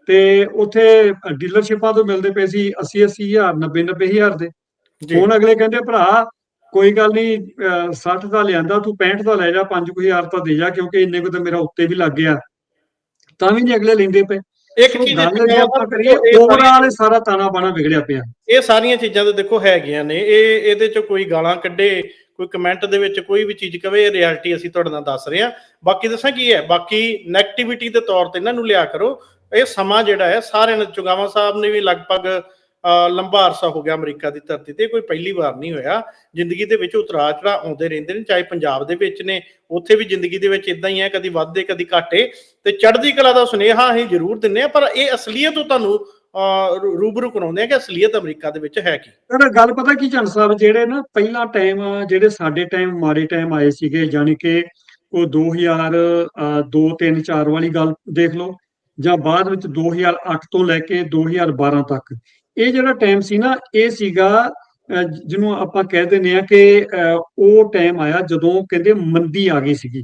ਤੇ ਉੱਥੇ ਡੀਲਰਸ਼ਿਪਾਂ ਤੋਂ ਮਿਲਦੇ ਪਏ ਸੀ 80 80 ਹਜ਼ਾਰ 90 90 ਹਜ਼ਾਰ ਦੇ। ਹੁਣ ਅਗਲੇ ਕਹਿੰਦੇ ਭਰਾ ਕੋਈ ਗੱਲ ਨਹੀਂ 60 ਦਾ ਲਿਆਂਦਾ ਤੂੰ 65 ਦਾ ਲੈ ਜਾ 5000 ਤਾਂ ਦੇ ਜਾ ਕਿਉਂਕਿ ਇੰਨੇ ਕੋ ਤਾਂ ਮੇਰਾ ਉੱਤੇ ਵੀ ਲੱਗ ਗਿਆ। ਤਾਂ ਵੀ ਨਹੀਂ ਅਗਲੇ ਲੈਂਦੇ ਪਏ। ਇੱਕ ਚੀਜ਼ ਕਰੀਏ ਓਵਰਆਲ ਸਾਰਾ ਤਾਣਾ ਬਾਣਾ ਵਿਗੜਿਆ ਪਿਆ। ਇਹ ਸਾਰੀਆਂ ਚੀਜ਼ਾਂ ਤਾਂ ਦੇਖੋ ਹੈਗੀਆਂ ਨੇ ਇਹ ਇਹਦੇ ਚ ਕੋਈ ਗਾਲਾਂ ਕੱਢੇ ਕੋਈ ਕਮੈਂਟ ਦੇ ਵਿੱਚ ਕੋਈ ਵੀ ਚੀਜ਼ ਕਵੇ ਇਹ ਰਿਐਲਿਟੀ ਅਸੀਂ ਤੁਹਾਡੇ ਨਾਲ ਦੱਸ ਰਹੇ ਹਾਂ। ਬਾਕੀ ਦੱਸਾਂ ਕੀ ਹੈ ਬਾਕੀ ਨੈਗੇਟਿਵਿਟੀ ਦੇ ਤੌਰ ਤੇ ਇਹਨਾਂ ਨੂੰ ਲਿਆ ਕਰੋ। ਇਹ ਸਮਾਂ ਜਿਹੜਾ ਹੈ ਸਾਰਿਆਂ ਨੇ ਚੁਗਾਵਾ ਸਾਹਿਬ ਨੇ ਵੀ ਲਗਭਗ ਲੰਬਾ ਅਰਸਾ ਹੋ ਗਿਆ ਅਮਰੀਕਾ ਦੀ ਧਰਤੀ ਤੇ ਕੋਈ ਪਹਿਲੀ ਵਾਰ ਨਹੀਂ ਹੋਇਆ। ਜ਼ਿੰਦਗੀ ਦੇ ਵਿੱਚ ਉਤਰਾ ਚੜਾ ਆਉਂਦੇ ਰਹਿੰਦੇ ਨੇ, ਚਾਹੇ ਪੰਜਾਬ ਦੇ ਵਿੱਚ ਨੇ, ਉੱਥੇ ਵੀ ਜ਼ਿੰਦਗੀ ਦੇ ਵਿੱਚ ਇਦਾਂ ਹੀ ਹੈ, ਕਦੀ ਵੱਧਦੇ, ਕਦੀ ਘਾਟੇ। ਤੇ ਚੜ੍ਹਦੀ ਕਲਾ ਦਾ ਸੁਨੇਹਾ ਅਸੀਂ ਜ਼ਰੂਰ ਦਿੰਨੇ ਆ ਪਰ ਇਹ ਅਸਲੀਅਤ ਉਹ ਤੁਹਾਨੂੰ ਰੂਬਰੂ ਕਰਾਉਂਦੇ ਆ ਕਿ ਅਸਲੀਅਤ ਅਮਰੀਕਾ ਦੇ ਵਿੱਚ ਹੈ ਕੀ। ਪਰ ਗੱਲ ਪਤਾ ਕੀ ਚੰਦ ਸਾਹਿਬ, ਜਿਹੜੇ ਨਾ ਪਹਿਲਾ ਟਾਈਮ ਜਿਹੜੇ ਸਾਡੇ ਟਾਈਮ ਮਾੜੇ ਟਾਈਮ ਆਏ ਸੀਗੇ ਯਾਨੀ ਕਿ ਉਹ 2000 2 3 4 ਵਾਲੀ ਗੱਲ ਦੇਖ ਲਓ, ਜਾਂ ਬਾਅਦ ਵਿੱਚ 2008 ਤੋਂ ਲੈ ਕੇ 2012 ਤੱਕ। ਇਹ ਜਿਹੜਾ ਟਾਈਮ ਸੀ ਨਾ ਇਹ ਸੀਗਾ ਜਿਹਨੂੰ ਆਪਾਂ ਕਹਿ ਦਿੰਦੇ ਆ ਕਿ ਉਹ ਟਾਈਮ ਆਇਆ ਜਦੋਂ ਕਹਿੰਦੇ ਮੰਦੀ ਆ ਗਈ ਸੀਗੀ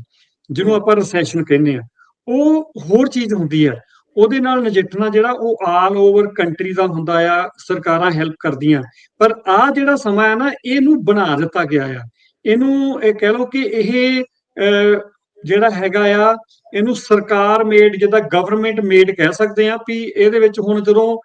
ਜਿਹਨੂੰ ਆਪਾਂ ਰੈਸੈਸ਼ਨ ਕਹਿੰਦੇ ਆ ਉਹ ਹੋਰ ਚੀਜ਼ ਹੁੰਦੀ ਹੈ। ਉਹਦੇ ਨਾਲ ਨਜਿੱਠਣਾ ਜਿਹੜਾ ਉਹ ਆਲ ਓਵਰ ਕੰਟਰੀ ਦਾ ਹੁੰਦਾ ਆ ਸਰਕਾਰਾਂ ਹੈਲਪ ਕਰਦੀਆਂ। ਪਰ ਆ ਜਿਹੜਾ ਸਮਾਂ ਹੈ ਨਾ ਇਹਨੂੰ ਬਣਾ ਦਿੱਤਾ ਗਿਆ ਆ। ਇਹਨੂੰ ਇਹ ਕਹਿ ਲਓ ਕਿ ਇਹ ਅਹ, ਜਿਹੜਾ ਹੈਗਾ ਆ ਇਹਨੂੰ ਸਰਕਾਰ ਮੇਡ ਜਿੱਦਾਂ ਗਵਰਨਮੈਂਟ ਮੇਡ ਕਹਿ ਸਕਦੇ ਆ ਵੀ ਇਹਦੇ ਵਿੱਚ ਹੁਣ ਜਦੋਂ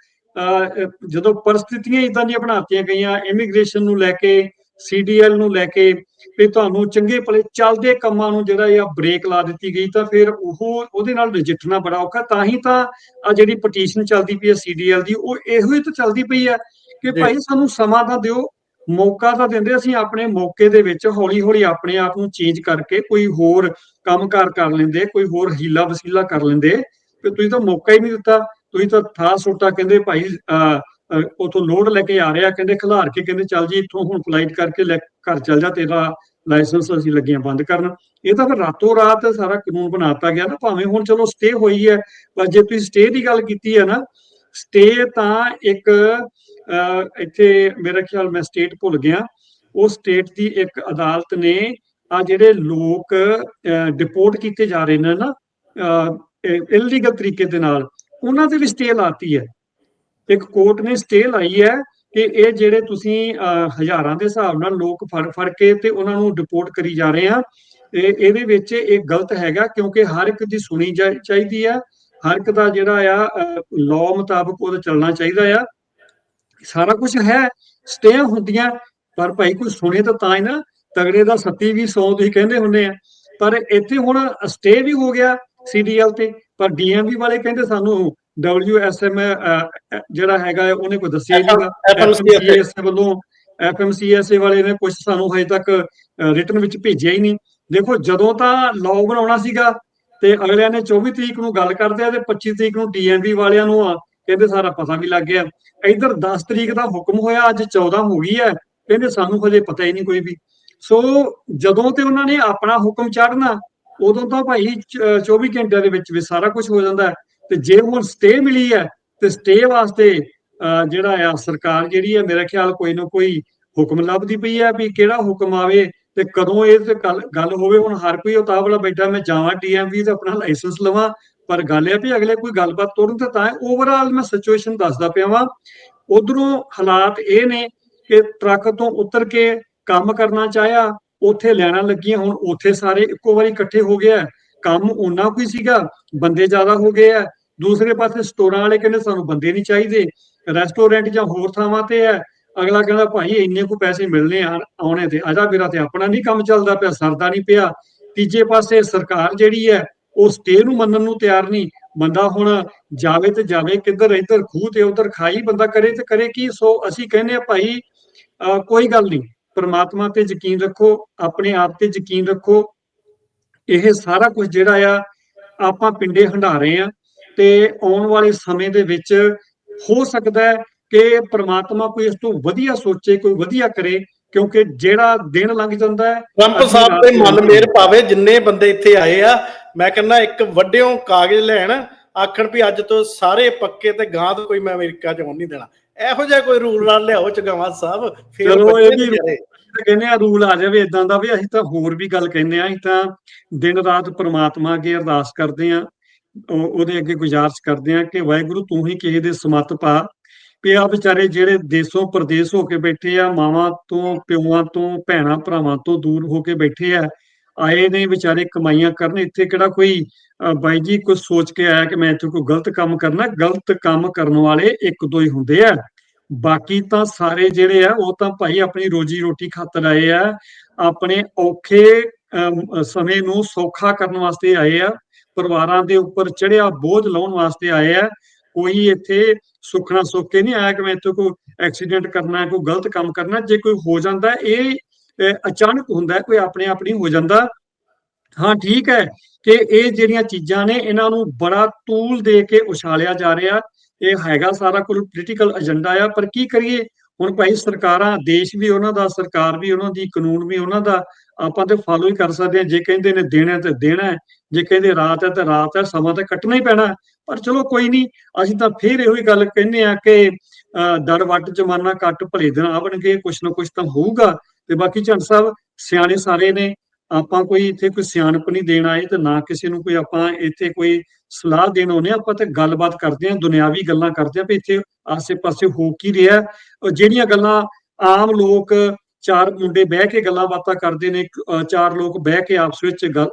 ਜਦੋਂ ਪਰਿਸਥਿਤੀਆਂ ਇਦਾਂ ਦੀਆਂ ਬਣਾਤੀਆਂ ਗਈਆਂ ਇਮੀਗ੍ਰੇਸ਼ਨ ਨੂੰ ਲੈ ਕੇ ਸੀਡੀਐਲ ਨੂੰ ਲੈ ਕੇ ਵੀ ਤੁਹਾਨੂੰ ਚੰਗੇ ਭਲੇ ਚੱਲਦੇ ਕੰਮਾਂ ਨੂੰ ਜਿਹੜਾ ਇਹ ਬ੍ਰੇਕ ਲਾ ਦਿੱਤੀ ਗਈ ਤਾਂ ਫਿਰ ਉਹ ਉਹਦੇ ਨਾਲ ਨਜਿੱਠਣਾ ਬੜਾ ਔਖਾ ਤਾਂ ਹੀ ਤਾਂ ਆ ਜਿਹੜੀ ਪਟੀਸ਼ਨ ਚੱਲਦੀ ਪਈ ਹੈ ਸੀਡੀਐਲ ਦੀ ਉਹ ਇਹੋ ਹੀ ਤਾਂ ਚੱਲਦੀ ਪਈ ਹੈ ਕਿ। ਭਾਈ ਸਾਨੂੰ ਸਮਾਂ ਤਾਂ ਦਿਓ ਮੌਕਾ ਤਾਂ ਦਿੰਦੇ ਅਸੀਂ ਆਪਣੇ ਮੌਕੇ ਦੇ ਵਿੱਚ ਹੌਲੀ ਹੌਲੀ ਆਪਣੇ ਆਪ ਨੂੰ ਚੇਂਜ ਕਰਕੇ ਕੋਈ ਹੋਰ ਕੰਮਕਾਰ ਕਰ ਲੈਂਦੇ ਕੋਈ ਹੋਰ ਹੀਲਾ ਵਸੀਲਾ ਕਰ ਲੈਂਦੇ ਤੇ ਤੁਸੀਂ ਤਾਂ ਮੌਕਾ ਹੀ ਨਹੀਂ ਦਿੱਤਾ ਤੁਸੀਂ ਤਾਂ ਥਾ ਸੋਟਾ ਕਹਿੰਦੇ ਭਾਈ ਉਥੋਂ ਲੋਡ ਲੈ ਕੇ ਆ ਰਿਹਾ ਕਹਿੰਦੇ ਖਿਲਾਰ ਕੇ, ਕਹਿੰਦੇ ਚੱਲ ਜੀ ਇੱਥੋਂ ਹੁਣ ਫਲਾਈਟ ਕਰਕੇ ਲੈ ਘਰ ਚੱਲ ਜਾ, ਤੇਰਾ ਲਾਇਸੈਂਸ ਅਸੀਂ ਲੱਗੇ ਬੰਦ ਕਰਨ। ਇਹ ਤਾਂ ਫਿਰ ਰਾਤੋਂ ਰਾਤ ਸਾਰਾ ਕਾਨੂੰਨ ਬਣਾਤਾ ਗਿਆ ਨਾ, ਭਾਵੇਂ ਹੁਣ ਚਲੋ ਸਟੇ ਹੋਈ ਹੈ, ਪਰ ਜੇ ਤੁਸੀਂ ਸਟੇ ਦੀ ਗੱਲ ਕੀਤੀ ਹੈ ਨਾ ਸਟੇ ਤਾਂ ਇੱਕ ਇੱਥੇ ਮੇਰੇ ਖਿਆਲ ਮੈਂ ਸਟੇਟ ਭੁੱਲ ਗਿਆ, ਉਹ ਸਟੇਟ ਦੀ ਇੱਕ ਅਦਾਲਤ ਨੇ ਆ ਜਿਹੜੇ ਲੋਕ ਡਿਪੋਰਟ ਕੀਤੇ ਜਾ ਰਹੇ ਨੇ ਨਾ ਇਲੀਗਲ ਤਰੀਕੇ ਦੇ ਨਾਲ ਉਹਨਾਂ ਤੇ ਵੀ ਸਟੇ ਲਾਤੀ ਹੈ। ਇੱਕ ਕੋਰਟ ਨੇ ਸਟੇ ਲਾਈ ਹੈ ਕਿ ਇਹ ਜਿਹੜੇ ਤੁਸੀਂ ਅਹ, ਹਜ਼ਾਰਾਂ ਦੇ ਹਿਸਾਬ ਨਾਲ ਲੋਕ ਫੜ ਫੜ ਕੇ ਤੇ ਉਹਨਾਂ ਨੂੰ ਡਿਪੋਰਟ ਕਰੀ ਜਾ ਰਹੇ ਆ ਇਹਦੇ ਵਿੱਚ ਇਹ ਗਲਤ ਹੈਗਾ ਕਿਉਂਕਿ ਹਰ ਇੱਕ ਦੀ ਸੁਣੀ ਚਾਹੀਦੀ ਆ ਹਰ ਇੱਕ ਦਾ ਜਿਹੜਾ ਆ ਲਾਅ ਮੁਤਾਬਕ ਉਹਦਾ ਚੱਲਣਾ ਚਾਹੀਦਾ ਆ। ਸਾਰਾ ਕੁਝ ਹੈ ਸਟੇ ਹੁੰਦੀਆਂ ਪਰ ਭਾਈ ਕੋਈ ਸੁਣੇ ਤਾਂ ਤਾਂ ਹੀ ਨਾ ਤਗੜੇ ਦਾ ਸੱਤੀ ਵੀ 100 ਤੁਸੀਂ ਕਹਿੰਦੇ ਹੁੰਦੇ ਆ। ਪਰ ਇੱਥੇ ਹੁਣ ਸਟੇ ਵੀ ਹੋ ਗਿਆ ਸੀਡੀਐਲ ਤੇ। ਪਰ ਡੀਐਮਵੀ ਵਾਲੇ ਕਹਿੰਦੇ ਸਾਨੂੰ ਡਬਲਯੂਐਸਐਮ ਜਿਹੜਾ ਹੈਗਾ ਉਹਨੇ ਕੋਈ ਦੱਸਿਆ ਨਹੀਂਗਾ ਐਫਐਮਸੀਐਸ ਵੱਲੋਂ ਐਫਐਮਸੀਐਸ ਵਾਲੇ ਨੇ ਕੁਝ ਸਾਨੂੰ ਹਜੇ ਤੱਕ ਰਿਟਨ ਵਿੱਚ ਭੇਜਿਆ ਹੀ ਨਹੀਂ। ਦੇਖੋ ਜਦੋਂ ਤਾਂ ਲਾਅ ਬਣਾਉਣਾ ਸੀਗਾ ਤੇ ਅਗਲਿਆਂ ਨੇ 24 ਤਰੀਕ ਨੂੰ ਗੱਲ ਕਰਦੇ ਆ ਤੇ 25 ਤਰੀਕ ਨੂੰ ਡੀਐਮਵੀ ਵਾਲਿਆਂ ਨੂੰ ਆ ਕਹਿੰਦੇ ਸਾਰਾ ਪਤਾ ਵੀ ਲੱਗ ਗਿਆ। ਇਧਰ 10 ਤਰੀਕ ਦਾ ਹੁਕਮ ਹੋਇਆ ਅੱਜ 14 ਹੋ ਗਈ ਹੈ ਕਹਿੰਦੇ ਸਾਨੂੰ ਹਜੇ ਪਤਾ ਹੀ ਨਹੀਂ ਕੋਈ ਵੀ। ਸੋ ਜਦੋਂ ਤੇ ਉਹਨਾਂ ਨੇ ਆਪਣਾ ਹੁਕਮ ਚੜਨਾ ਉਦੋਂ ਤਾਂ ਭਾਈ ਚ- 24 ਘੰਟਿਆਂ ਦੇ ਵਿੱਚ ਵੀ ਸਾਰਾ ਕੁਝ ਹੋ ਜਾਂਦਾ ਤੇ ਜੇ ਹੁਣ ਸਟੇ ਮਿਲੀ ਹੈ, ਤੇ ਸਟੇ ਵਾਸਤੇ ਜਿਹੜਾ ਆ, ਸਰਕਾਰ ਜਿਹੜੀ ਹੈ, ਮੇਰਾ ਖਿਆਲ ਕੋਈ ਨਾ ਕੋਈ ਹੁਕਮ ਲੱਭਦੀ ਪਈ ਹੈ ਵੀ ਕਿਹੜਾ ਹੁਕਮ ਆਵੇ ਤੇ ਕਦੋਂ ਇਹ ਤੇ ਗੱਲ ਗੱਲ ਹੋਵੇ। ਹੁਣ ਹਰ ਕੋਈ ਉਤਾਵਲਾ ਬੈਠਾ, ਮੈਂ ਜਾਵਾਂ ਡੀਐਮਵੀ ਤੇ ਆਪਣਾ ਲਾਇਸੈਂਸ ਲਵਾਂ, ਪਰ ਗੱਲ ਇਹ ਵੀ ਅਗਲੇ ਕੋਈ ਗੱਲਬਾਤ ਤੋਰਨ ਤੇ ਤਾਂ ਓਵਰਆਲ ਮੈਂ ਸਿਚੁਏਸ਼ਨ ਦੱਸਦਾ ਪਿਆ ਵਾਂ। ਉਧਰੋਂ ਹਾਲਾਤ ਇਹ ਨੇ ਕਿ ਟਰੱਕ ਤੋਂ ਉਤਰ ਕੇ ਕੰਮ ਕਰਨਾ ਚਾਹਿਆ ਉੱਥੇ ਲੈਣਾ ਲੱਗੀਆਂ, ਹੁਣ ਉੱਥੇ ਸਾਰੇ ਇੱਕੋ ਵਾਰੀ ਇਕੱਠੇ ਹੋ ਗਿਆ ਕੰਮ ਉਹਨਾਂ ਕੋਈ ਸੀਗਾ, ਬੰਦੇ ਜ਼ਿਆਦਾ ਹੋ ਗਏ ਆ। ਦੂਸਰੇ ਪਾਸੇ ਸਟੋਰਾਂ ਵਾਲੇ ਕਹਿੰਦੇ ਸਾਨੂੰ ਬੰਦੇ ਨਹੀਂ ਚਾਹੀਦੇ। ਰੈਸਟੋਰੈਂਟ ਜਾਂ ਹੋਰ ਥਾਵਾਂ ਤੇ ਹੈ ਅਗਲਾ ਕਹਿੰਦਾ, ਭਾਈ, ਇੰਨੇ ਕੁ ਪੈਸੇ ਮਿਲਨੇ ਆ ਆਉਣੇ ਤੇ ਅਜਾ ਮੇਰਾ ਤੇ ਆਪਣਾ ਨਹੀਂ ਕੰਮ ਚੱਲਦਾ ਪਿਆ, ਸਰਦਾ ਨਹੀਂ ਪਿਆ। ਤੀਜੇ ਪਾਸੇ ਸਰਕਾਰ ਜਿਹੜੀ ਹੈ ਉਹ ਸਟੇ ਨੂੰ ਮੰਨਣ ਨੂੰ ਤਿਆਰ ਨਹੀਂ। ਬੰਦਾ ਹੁਣ ਜਾਵੇ ਤੇ ਜਾਵੇ, ਕਿੱਧਰ ਇੱਧਰ ਖੂਹ ਤੇ ਉਧਰ ਖਾਈ ਬੰਦਾ ਕਰੇ ਤੇ ਕਰੇ ਕੀ, ਸੋ ਅਸੀਂ ਕਹਿੰਦੇ ਆ, ਭਾਈ, ਅਹ ਕੋਈ ਗੱਲ ਨਹੀਂ ਪ੍ਰਮਾਤਮਾ ਤੇ ਯਕੀਨ ਰੱਖੋ ਆਪਣੇ ਆਪ ਤੇ ਯਕੀਨ ਰੱਖੋ। ਇਹ ਸਾਰਾ ਕੁਝ ਜਿਹੜਾ ਆ ਆਪਾਂ ਪਿੰਡੇ ਹੰਢਾ ਰਹੇ ਆ ਤੇ ਆਉਣ ਵਾਲੇ ਸਮੇਂ ਦੇ ਵਿੱਚ ਹੋ ਸਕਦਾ ਹੈ ਕਿ ਪ੍ਰਮਾਤਮਾ ਕੋਈ ਇਸ ਤੋਂ ਵਧੀਆ ਸੋਚੇ ਕੋਈ ਵਧੀਆ ਕਰੇ ਕਿਉਂਕਿ ਜਿਹੜਾ ਦਿਨ ਲੰਘ ਜਾਂਦਾ ਹੈ ਟਰੰਪ ਸਾਹਿਬ ਤੇ ਮਨ ਮੇਰ ਪਾਵੇ ਜਿੰਨੇ ਬੰਦੇ ਇੱਥੇ ਆਏ ਆ ਮੈਂ ਕਹਿੰਦਾ ਇੱਕ ਵੱਡਿਓ ਕਾਗਜ਼ ਲੈਣ ਆਖਣ ਵੀ ਅੱਜ ਤੋਂ ਸਾਰੇ ਪੱਕੇ ਤੇ ਗਾਂ ਤੋਂ ਕੋਈ ਮੈਂ ਅਮਰੀਕਾ ਚ ਆਉਣ ਨਹੀਂ ਦੇਣਾ। ਇਹੋ ਜਿਹਾ ਕੋਈ ਰੂਲ ਨਾਲ ਲਿਆਓ ਚਗਾਵਾ ਸਾਹਿਬ ਫਿਰ ਚਲੋ ਇਹ ਵੀ। ਕਹਿੰਦੇ ਆ ਰੂਲ ਆ ਜਾਵੇ ਇਦਾਂ ਦਾ ਵੀ ਅਸੀਂ ਤਾਂ ਹੋਰ ਵੀ ਗੱਲ ਕਹਿੰਦੇ ਆ ਅਸੀਂ ਤਾਂ ਦਿਨ ਰਾਤ ਪ੍ਰਮਾਤਮਾ ਅੱਗੇ ਅਰਦਾਸ ਕਰਦੇ ਆ ਉਹ- ਉਹਦੇ ਅੱਗੇ ਗੁਜ਼ਾਰਿਸ਼ ਕਰਦੇ ਆ ਕਿ ਵਾਹਿਗੁਰੂ ਤੂੰ ਹੀ ਕਿਸੇ ਦੇ ਸਮਤ ਪਾ ਵੀ ਆ ਵਿਚਾਰੇ ਜਿਹੜੇ ਦੇਸੋਂ ਪ੍ਰਦੇਸ ਹੋ ਕੇ ਬੈਠੇ ਆ ਮਾਵਾਂ ਤੋਂ ਪਿਓਾਂ ਤੋਂ ਭੈਣਾਂ ਭਰਾਵਾਂ ਤੋਂ ਦੂਰ ਹੋ ਕੇ ਬੈਠੇ ਆ ਆਏ ਨੇ ਵਿਚਾਰੇ ਕਮਾਈਆਂ ਕਰਨ ਇੱਥੇ ਕਿਹੜਾ ਕੋਈ ਬਾਈ ਜੀ ਕੁਝ ਸੋਚ ਕੇ ਆਇਆ ਕਿ ਮੈਂ ਇੱਥੇ ਕੋਈ ਗਲਤ ਕੰਮ ਕਰਨਾ, ਗਲਤ ਕੰਮ ਕਰਨ ਵਾਲੇ ਇੱਕ ਦੋ ਹੀ ਹੁੰਦੇ ਆ। ਬਾਕੀ ਤਾਂ ਸਾਰੇ ਜਿਹੜੇ ਆ, ਉਹ ਤਾਂ ਭਾਈ ਆਪਣੀ ਰੋਜੀ ਰੋਟੀ ਖਾਤਰ ਆਏ ਆ। ਆਪਣੇ ਔਖੇ ਸਮੇਂ ਨੂੰ ਸੌਖਾ ਕਰਨ ਵਾਸਤੇ ਆਏ ਆ। ਪਰਿਵਾਰਾਂ ਦੇ ਉੱਪਰ ਚੜਿਆ ਬੋਝ ਲਾਉਣ ਵਾਸਤੇ ਆਏ ਆ। ਕੋਈ ਇੱਥੇ ਸੁਖਣਾ ਸੁੱਖ ਕੇ ਨਹੀਂ ਆਇਆ ਕਿ ਮੈਂ ਇੱਥੇ ਕੋਈ ਐਕਸੀਡੈਂਟ ਕਰਨਾ, ਕੋਈ ਗਲਤ ਕੰਮ ਕਰਨਾ। ਜੇ ਕੋਈ ਹੋ ਜਾਂਦਾ, ਇਹ ਅਚਾਨਕ ਹੁੰਦਾ, ਕੋਈ ਆਪਣੇ ਆਪ ਨਹੀਂ ਹੋ ਜਾਂਦਾ। ਹਾਂ ਠੀਕ ਹੈ ਕਿ ਇਹ ਜਿਹੜੀਆਂ ਚੀਜ਼ਾਂ ਨੇ ਇਹਨਾਂ ਨੂੰ ਬੜਾ ਤੂਲ ਦੇ ਕੇ ਉਛਾਲਿਆ ਜਾ ਰਿਹਾ। ਇਹ ਹੈਗਾ ਸਾਰਾ ਕੁਝ ਪੋਲੀਟੀਕਲ ਏਜੰਡਾ ਆ ਪਰ ਕੀ ਕਰੀਏ? ਹੁਣ ਭਾਈ ਸਰਕਾਰਾਂ ਦੇਸ਼ ਵੀ ਉਹਨਾਂ ਦਾ ਸਰਕਾਰ ਵੀ ਉਹਨਾਂ ਦੀ ਕਾਨੂੰਨ ਵੀ ਉਹਨਾਂ ਦਾ ਆਪਾਂ ਤੇ ਫਾਲੋ ਹੀ ਕਰ ਸਕਦੇ ਹਾਂ। ਜੇ ਕਹਿੰਦੇ ਨੇ ਦੇਣਾ ਤੇ ਦੇਣਾ ਜੇ ਕਹਿੰਦੇ ਰਾਤ ਹੈ ਤਾਂ ਰਾਤ ਹੈ ਸਮਾਂ ਤਾਂ ਕੱਟਣਾ ਹੀ ਪੈਣਾ ਪਰ ਚਲੋ ਕੋਈ ਨਹੀਂ ਅਸੀਂ ਤਾਂ ਫੇਰ ਇਹੋ ਹੀ ਗੱਲ ਕਹਿੰਦੇ ਆ ਕਿ ਅਹ, ਦੜ ਵੱਟ ਜਮਾਨਾ ਕੱਟ ਭਲੇ ਦਿਨ ਆਵਣਗੇ ਕੁਛ ਨਾ ਕੁਛ ਤਾਂ ਹੋਊਗਾ। ਤੇ ਬਾਕੀ ਝੰਡ ਸਾਹਿਬ ਸਿਆਣੇ ਸਾਰੇ ਨੇ ਆਪਾਂ ਕੋਈ ਇੱਥੇ ਕੋਈ ਸਿਆਣਪ ਨਹੀਂ ਦੇਣ ਆਏ ਤੇ ਨਾ ਕਿਸੇ ਨੂੰ ਕੋਈ ਆਪਾਂ ਇੱਥੇ ਕੋਈ ਸਲਾਹ ਦੇਣ ਆਉਂਦੇ ਹਾਂ, ਆਪਾਂ ਤੇ ਗੱਲਬਾਤ ਕਰਦੇ ਹਾਂ ਦੁਨਿਆਵੀ ਗੱਲਾਂ ਕਰਦੇ ਹਾਂ ਵੀ ਇੱਥੇ ਆਸੇ-ਪਾਸੇ ਹੋ ਕੀ ਰਿਹਾ ਜਿਹੜੀਆਂ ਗੱਲਾਂ ਆਮ ਲੋਕ ਚਾਰ ਮੁੰਡੇ ਬਹਿ ਕੇ ਗੱਲਾਂ ਬਾਤਾਂ ਕਰਦੇ ਨੇ ਚਾਰ ਲੋਕ ਬਹਿ ਕੇ ਆਪਸ ਵਿੱਚ ਗੱਲ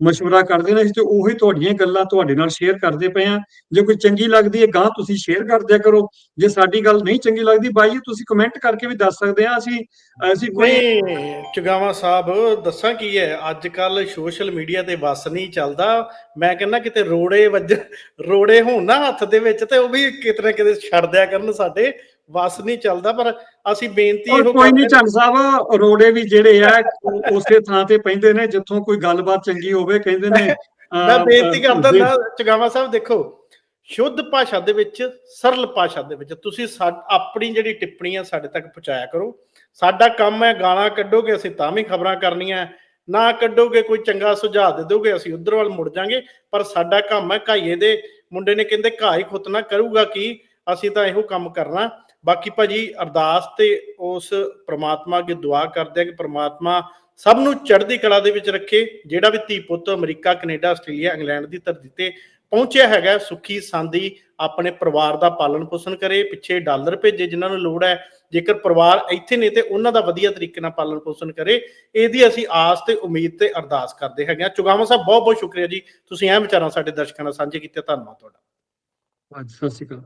ਮਸ਼ਵਰਾ ਕਰਦੇ ਨੇ ਤੇ ਉਹੀ ਤੁਹਾਡੀਆਂ ਗੱਲਾਂ ਤੁਹਾਡੇ ਨਾਲ ਸ਼ੇਅਰ ਕਰਦੇ ਪਏ ਆ ਜੇ ਕੋਈ ਚੰਗੀ ਲੱਗਦੀ ਹੈ ਗਾਂ ਤੁਸੀਂ ਸ਼ੇਅਰ ਕਰ ਦਿਆ ਕਰੋ ਜੇ ਸਾਡੀ ਗੱਲ ਨਹੀਂ ਚੰਗੀ ਲੱਗਦੀ ਬਾਈ ਤੁਸੀਂ ਕਮੈਂਟ ਕਰਕੇ ਵੀ ਦੱਸ ਸਕਦੇ ਆ ਅਸੀਂ ਅਸੀਂ ਕੋਈ ਨਹੀਂ ਚਗਾਵਾ ਸਾਹਿਬ ਦੱਸਾਂ ਕੀ ਹੈ ਅੱਜ ਕੱਲ ਸੋਸ਼ਲ ਮੀਡੀਆ ਤੇ ਵਸ ਨਹੀਂ ਚੱਲਦਾ ਮੈਂ ਕਹਿੰਦਾ ਕਿਤੇ ਰੋੜੇ ਵੱਜ ਰੋੜੇ ਹੋਣ ਨਾ ਹੱਥ ਦੇ ਵਿੱਚ ਤੇ ਉਹ ਵੀ ਕਿਤੇ ਨਾ ਕਿਤੇ ਛੱਡ ਦਿਆ ਕਰਨ ਸਾਡੇ ਵਸ ਨਹੀਂ ਚੱਲਦਾ ਪਰ ਅਸੀਂ ਬੇਨਤੀ ਇਹੋ ਕੋਈ ਨਹੀਂ ਝੰਡ ਸਾਹਿਬ ਰੋੜੇ ਵੀ ਜਿਹੜੇ ਆ ਉਸੇ ਥਾਂ ਤੇ ਪੈਂਦੇ ਨੇ ਜਿੱਥੋਂ ਕੋਈ ਗੱਲਬਾਤ ਚੰਗੀ ਹੋਵੇ ਕਹਿੰਦੇ ਨੇ ਮੈਂ ਬੇਨਤੀ ਕਰਦਾ ਨਾ ਚਗਾਵਾ ਸਾਹਿਬ ਦੇਖੋ ਸ਼ੁੱਧ ਭਾਸ਼ਾ ਦੇ ਵਿੱਚ ਸਰਲ ਭਾਸ਼ਾ ਦੇ ਵਿੱਚ ਤੁਸੀਂ ਆਪਣੀ ਜਿਹੜੀ ਟਿੱਪਣੀ ਆ ਸਾਡੇ ਤੱਕ ਪਹੁੰਚਾਇਆ ਕਰੋ। ਸਾਡਾ ਕੰਮ ਹੈ ਗਾਲਾਂ ਕੱਢੋਗੇ ਅਸੀਂ ਤਾਂ ਵੀ ਖਬਰਾਂ ਕਰਨੀਆਂ ਨਾ ਕੱਢੋਗੇ ਕੋਈ ਚੰਗਾ ਸੁਝਾਅ ਦੇ ਦੋਗੇ ਅਸੀਂ ਉਧਰ ਵੱਲ ਮੁੜ ਜਾਾਂਗੇ ਪਰ ਸਾਡਾ ਕੰਮ ਹੈ ਘਾਈਏ ਦੇ ਮੁੰਡੇ ਨੇ ਕਹਿੰਦੇ ਹੀ ਖੁੱਤਨਾ ਕਰੂਗਾ ਕੀ ਅਸੀਂ ਤਾਂ ਇਹੋ ਕੰਮ ਕਰਨਾ। ਬਾਕੀ ਭਾਜੀ ਅਰਦਾਸ ਤੇ ਉਸ ਪ੍ਰਮਾਤਮਾ ਅੱਗੇ ਦੁਆ ਕਰਦੇ ਆ ਕਿ ਪ੍ਰਮਾਤਮਾ ਸਭ ਨੂੰ ਚੜ੍ਹਦੀ ਕਲਾ ਦੇ ਵਿੱਚ ਰੱਖੇ ਜਿਹੜਾ ਵੀ ਧੀ ਪੁੱਤ ਅਮਰੀਕਾ ਕੈਨੇਡਾ ਆਸਟ੍ਰੇਲੀਆ ਇੰਗਲੈਂਡ ਦੀ ਧਰਤੀ ਤੇ ਪਹੁੰਚਿਆ ਹੈਗਾ ਸੁਖੀ ਸਾਂਦੀ ਆਪਣੇ ਪਰਿਵਾਰ ਦਾ ਪਾਲਣ ਪੋਸ਼ਣ ਕਰੇ ਪਿੱਛੇ ਡਾਲਰ ਭੇਜੇ ਜਿਨ੍ਹਾਂ ਨੂੰ ਲੋੜ ਹੈ ਜੇਕਰ ਪਰਿਵਾਰ ਇੱਥੇ ਨੇ ਤੇ ਉਹਨਾਂ ਦਾ ਵਧੀਆ ਤਰੀਕੇ ਨਾਲ ਪਾਲਣ ਪੋਸ਼ਣ ਕਰੇ ਇਹਦੀ ਅਸੀਂ ਆਸ ਤੇ ਉਮੀਦ ਤੇ ਅਰਦਾਸ ਕਰਦੇ ਹੈਗੇ ਆ ਚੁਗਾਵਾ ਸਾਹਿਬ ਬਹੁਤ ਬਹੁਤ ਸ਼ੁਕਰੀਆ ਜੀ। ਤੁਸੀਂ ਇਹ ਵਿਚਾਰਾਂ ਸਾਡੇ ਦਰਸ਼ਕਾਂ ਨਾਲ ਸਾਂਝੇ ਕੀਤੇ ਧੰਨਵਾਦ ਤੁਹਾਡਾ। ਹਾਂਜੀ, ਸਤਿ ਸ਼੍ਰੀ ਅਕਾਲ।